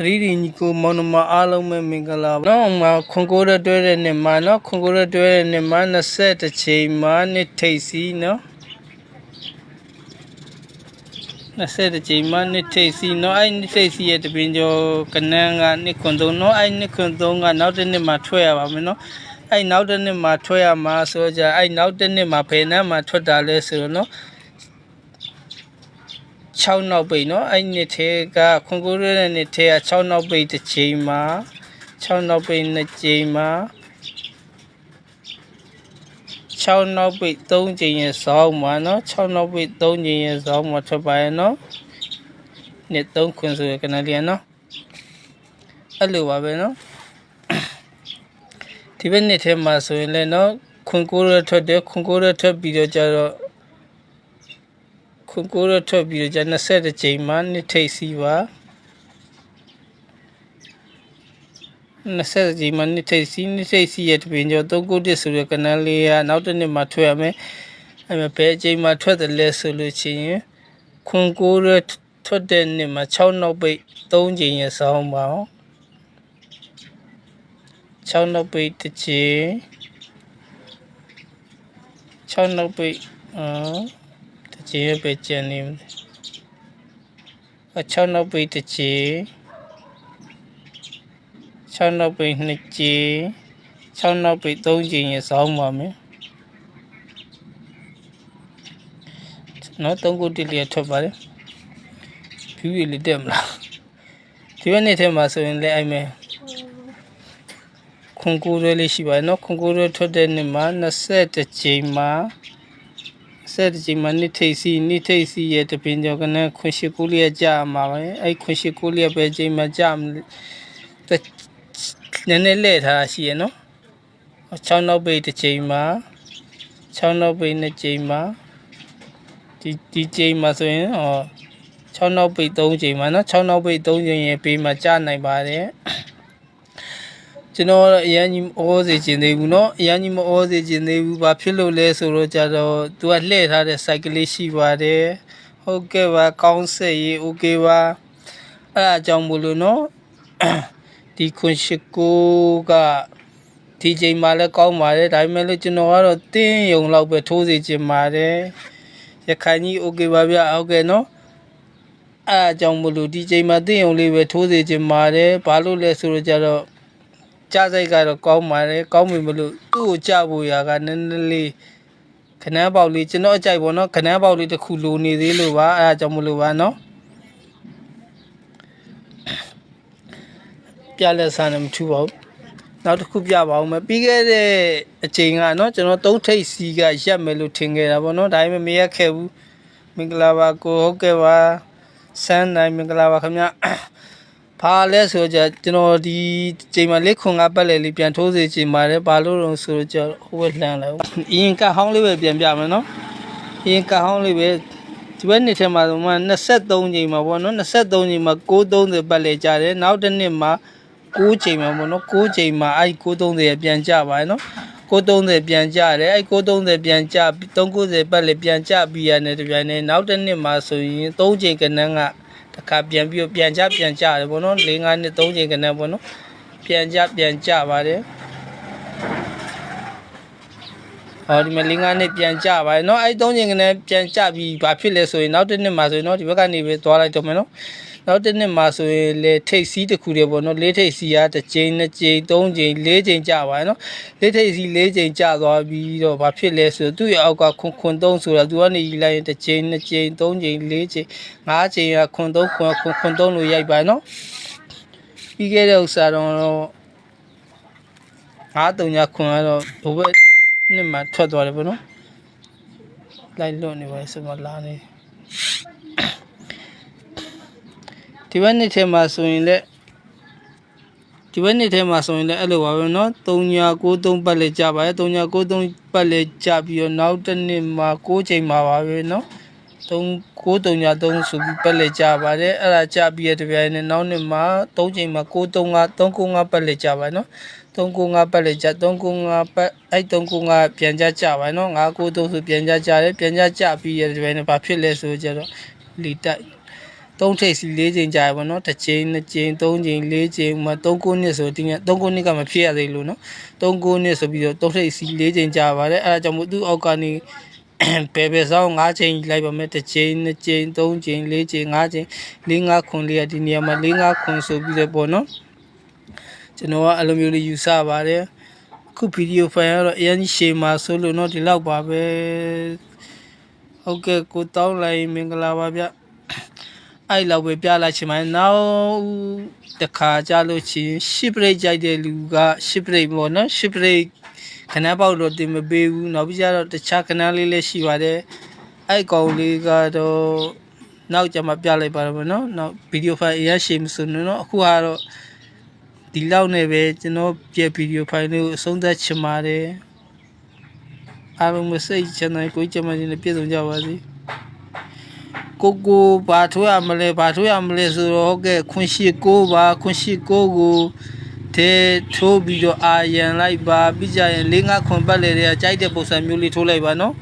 တရီဒီညီကိုမောင်နှမအားလုံးပဲမင်္ဂလာပါနော်မှာခွန်ကိုရတွဲတဲ့နေ့မှာနော်ခွန်ကိုရတွဲတဲ့နေ့မှာ20ချိန်မှာနှစ်ထိပ်စီနော်20ချိန်မှာနှစ်ထိပ်စီနော်အဲ့နှစ်ထိပ်စီရဲ့တပင်ကျော်ကနန်းကနှစ်ခွန်သုံးနော်အဲ့နှစ်ခွန်သုံးကနောက်တစ်နှစ်မှာထွက်ရပါမယ်နော်အဲ့နောက်တစ်နှစ်မှာထွက်ရမှာဆိုကြအဲ့နောက်တစ်နှစ်မှာဖယ်နှမ်းမှာထွက်တာလဲဆိုတော့နော် 6နောက်ပိတ်เนาะအဲ့နှစ်ထဲကခွန်ကိုရတဲ့နှစ်ထဲက6နောက်ပိတ်တစ်ချိန်မှာ6နောက်ပိတ်နှစ်ချိန်မှာ6နောက်ပိတ်3ချိန်ရဲ့ဇောင်းမှာเนาะ6နောက်ပိတ်3ချိန်ရဲ့ဇောင်းမှာထွက်ပါရဲ့เนาะနှစ်3ခွန်ဆိုရကနလီယာเนาะအဲ့လိုပါပဲเนาะဒီဘက်နှစ်ထဲမှာဆိုရင်လည်းเนาะခွန်ကိုရထွက်တယ်ခွန်ကိုရထွက်ပြီးတော့ကြတော့ ခွန်ကိုရထွက်ပြီးတော့じゃ20ကြိမ်မှနှစ်ထိပ်စီပါ20ကြိမ်မှနှစ်ထိပ်စီနှစ်ထိပ်စီရဲ့တပင်ကျော်3ခုတစ်ဆိုတဲ့ကနန်းလေးကနောက်တစ်နှစ်မှထွက်ရမယ်အဲမဲ့ဘယ်အချိန်မှထွက်တယ်လဲဆိုလို့ချင်းရင်ခွန်ကိုရထွက်တဲ့နှစ်မှာ6နောက်ပိတ်3ကြိမ်ရဲ့ဆောင်းပါအောင်6နောက်ပိတ်တစ်ချိန်6နောက်ပိတ်အာတ ချေပဲကျန်နေအ6နောက်ပိတ်တစ်ချေ6နောက်ပိတ်နှစ်ချေ6နောက်ပိတ်3ချေရင်စောင်းပါမယ်နော်3ခုတိလျက်ထွက်ပါတယ်ဖြူရည်လေးတက်မလားဒီဘက်နေ့ထဲမှာဆိုရင်လည်းအဲ့မဲ့ခွန်ကူရလေးရှိပါတယ်နော်ခွန်ကူရထွက်တဲ့နေ့မှာ20ချိန်မှာ ဆက်တစ်ချိန်မှာနှစ်ထိပ်စီနှစ်ထိပ်စီရဲ့တပင်ကျော်ကနခွန်ရှိကူလေးရကြာမှာပဲအဲ့ခွန်ရှိကူလေးပဲချိန်မှာကြာနည်းနည်းလဲထားရှိရနော်6နောက်ပိတ်တစ်ချိန်မှာ6နောက်ပိတ်နှစ်ချိန်မှာဒီဒီချိန်မှာဆိုရင်ဟော6နောက်ပိတ်3ချိန်မှာနော်6နောက်ပိတ်3ချိန်ရဲ့ပေးမှာကြာနိုင်ပါတယ် ကျွန်တော်အရင်ကြီးဩစေခြင်းသေးဘူးเนาะအရင်ကြီးမဩစေခြင်းသေးဘူးဘာဖြစ်လို့လဲဆိုတော့ကြတော့သူကလှည့်ထားတဲ့ cycle လေးရှိပါတယ်ဟုတ်ကဲ့ပါကောင်းဆက်ရေး okay ပါအဲ့အကြောင်းမလို့เนาะဒီခွန်ရှိကိုကဒီချိန်မှလည်းကောင်းပါတယ်ဒါပေမဲ့လို့ကျွန်တော်ကတော့တင်းယုံလောက်ပဲထိုးစေခြင်းပါတယ်ရခိုင်ကြီး okay ပါဗျဟုတ်ကဲ့เนาะအဲ့အကြောင်းမလို့ဒီချိန်မှာတင်းယုံလေးပဲထိုးစေခြင်းပါတယ်ဘာလို့လဲဆိုတော့ကြတော့ ကြားစိတ်ကတော့ကောင်းပါတယ်ကောင်းပြီမလို့သူ့ကိုကြဖို့ရာကနည်းနည်းလေးခဏပေါက်လေးကျွန်တော်အကြိုက်ပေါ့နော်ခဏပေါက်လေးတစ်ခုလိုနေသေးလို့ပါအဲဒါကြောင့်မလို့ပါနော်ပြလက်စားနေမထူပါဘူးနောက်တစ်ခုပြပါအောင်မယ်ပြီးခဲ့တဲ့အချိန်ကနော်ကျွန်တော်သုံးထိပ်စီကရက်မယ်လို့ထင်ခဲ့တာပေါ့နော်ဒါပေမဲ့မရက်ခဲ့ဘူးမင်္ဂလာပါကိုဟုတ်ကဲ့ပါဆန်းနိုင်မင်္ဂလာပါခင်ဗျာ ဘာလဲဆိုကြကျွန်တော်ဒီချိန်မှာလက်ခွန်ကပတ်လေလေးပြန်ထိုးစေချင်ပါတယ်ဘာလို့လဲဆိုတော့ကျဟိုဘက်လှမ်းလိုက်အရင်ကဟောင်းလေးပဲပြန်ပြမယ်နော်အရင်ကဟောင်းလေးပဲဒီဘက်နှစ်ထဲမှာဆိုမှ23ချိန်မှာပေါ့နော်23ချိန်မှာ930ပတ်လေကြတယ်နောက်တစ်နှစ်မှာ9ချိန်မှာပေါ့နော်9ချိန်မှာအဲ့930ရပြန်ကြပါတယ်နော်930ပြန်ကြတယ်အဲ့930ပြန်ကြ390ပတ်လေပြန်ကြပြီးရတယ်တပြိုင်တည်းနောက်တစ်နှစ်မှာဆိုရင်3ချိန်ကနန်းက တစ်ခါပြန်ပြီးပြန်ကြပြန်ကြတယ်ပေါ့နော်၄၅နှစ်၃ချိန်ကနေပေါ့နော်ပြန်ကြပြန်ကြပါတယ် ဟောဒီမှာ၄၅နှစ်ပြန်ကြပါတယ်เนาะအဲ့၃ချိန်ကနေပြန်ကြပြီးဘာဖြစ်လဲဆိုရင်နောက်တစ်နှစ်မှာဆိုရင်เนาะဒီဘက်ကနေပဲသွားလိုက်တော့မယ်เนาะနောက်တစ်နှစ်မှာဆိုရင်လေထိတ်စီးတစ်ခုတည်းပေါ့နော်လေးထိတ်စီးကတစ်ချိန်နှစ်ချိန်သုံးချိန်လေးချိန်ကြာပါတယ်နော်လေးထိတ်စီးလေးချိန်ကြာသွားပြီးတော့ဘာဖြစ်လဲဆိုတော့သူ့ရဲ့အောက်ကခွန်ခွန်သုံးဆိုတာသူကနေလိုက်ရင်တစ်ချိန်နှစ်ချိန်သုံးချိန်လေးချိန်ငါးချိန်ကခွန်သုံးခွန်ခွန်ခွန်သုံးလို့ရိုက်ပါနော်ပြီးခဲ့တဲ့ဥစ္စာတော့ငါးတုံညာခွန်ကတော့ဘိုးဘက် နှစ်မှာထွက်သွားတယ်ပေါ့နော်လိုက်လွတ်နေပါဆိုမှလာနေဒီဘက်နှစ်ထဲမှာဆိုရင်လည်းဒီဘက်နှစ်ထဲမှာဆိုရင်လည်းအဲ့လိုပါပဲเนาะ3993ပတ်လဲကြပါတယ်3993ပတ်လဲကြပြီးတော့နောက်တစ်နှစ်မှာ6ချိန်မှာပါပဲเนาะ 3933ဆိုပြီးပက်လက်ကြပါတယ်အဲ့ဒါကြပြီးရတပြိုင်နဲ့နောက်နှစ်မှာ၃ချိန်မှာ935 395ပက်လက်ကြပါနော်395ပက်လက်ကြ395ပက်အဲ့395ပြန်ကြကြပါနော်993ဆိုပြန်ကြကြတယ်ပြန်ကြကြပြီးရတပြိုင်နဲ့ဘာဖြစ်လဲဆိုကြတော့လီတိုက်သုံးထိပ်စီ၄ချိန်ကြာရပါတော့တစ်ချိန်နှစ်ချိန်သုံးချိန်၄ချိန်မှ၃ခုနှစ်ဆိုဒီနေ့၃ခုနှစ်ကမဖြစ်ရသေးလို့နော်၃ခုနှစ်ဆိုပြီးတော့သုံးထိပ်စီ၄ချိန်ကြာပါတယ်အဲဒါကြောင့်မို့သူ့အောက်ကနေ ဘယ်ဘယ်ဆောင်၅ချိန်လိုက်ပါမယ်တစ်ချိန်နှစ်ချိန်သုံးချိန်လေးချိန်၅ချိန်၄၅ခွန်လေးကဒီနေရာမှာ၄၅ခွန်ဆိုပြီးတော့ပေါ့နော်ကျွန်တော်ကအဲ့လိုမျိုးလေးယူဆပါတယ်အခုဗီဒီယိုဖိုင်ကတော့အရင်ရှေ့မှာဆိုလို့တော့ဒီလောက်ပါပဲဟုတ်ကဲ့ကိုတောင်းလိုက်မင်္ဂလာပါဗျအဲ့လောက်ပဲပြလိုက်ချင်ပါတယ်နောက်တစ်ခါကြာလို့ချင်းရှစ်ပရိတ်ကြိုက်တဲ့လူကရှစ်ပရိတ်ပေါ့နော်ရှစ်ပရိတ် ခဏပေါက်တော့တင်မပေးဘူးနောက်ပြီးကြတော့တခြားခဏလေးလည်းရှိပါတယ်အဲ့ကောင်လေးကတော့နောက်ကြမှာပြလိုက်ပါတော့ဗောနော်နောက်ဗီဒီယိုဖိုင်အရရှိမဆိုနော်အခုကတော့ဒီလောက်နဲ့ပဲကျွန်တော်ပြဗီဒီယိုဖိုင်လေးကိုအဆုံးသတ်ချင်ပါတယ်အားလုံးမစိတ်ချမ်းသာကိုယ်ကြမှာနေပြည့်စုံကြပါစေကိုကိုဘာထွေးရမလဲဘာထွေးရမလဲဆိုတော့ဟုတ်ကဲ့ခွန်ရှိကိုပါခွန်ရှိကိုကို တဲထိုးပြီးတော့အာရန်လိုက်ပါပြီးကြရင်၄၅ခွန်ပတ်လေတဲ့ကြိုက်တဲ့ပုံစံမျိုးလေးထိုးလိုက်ပါနော်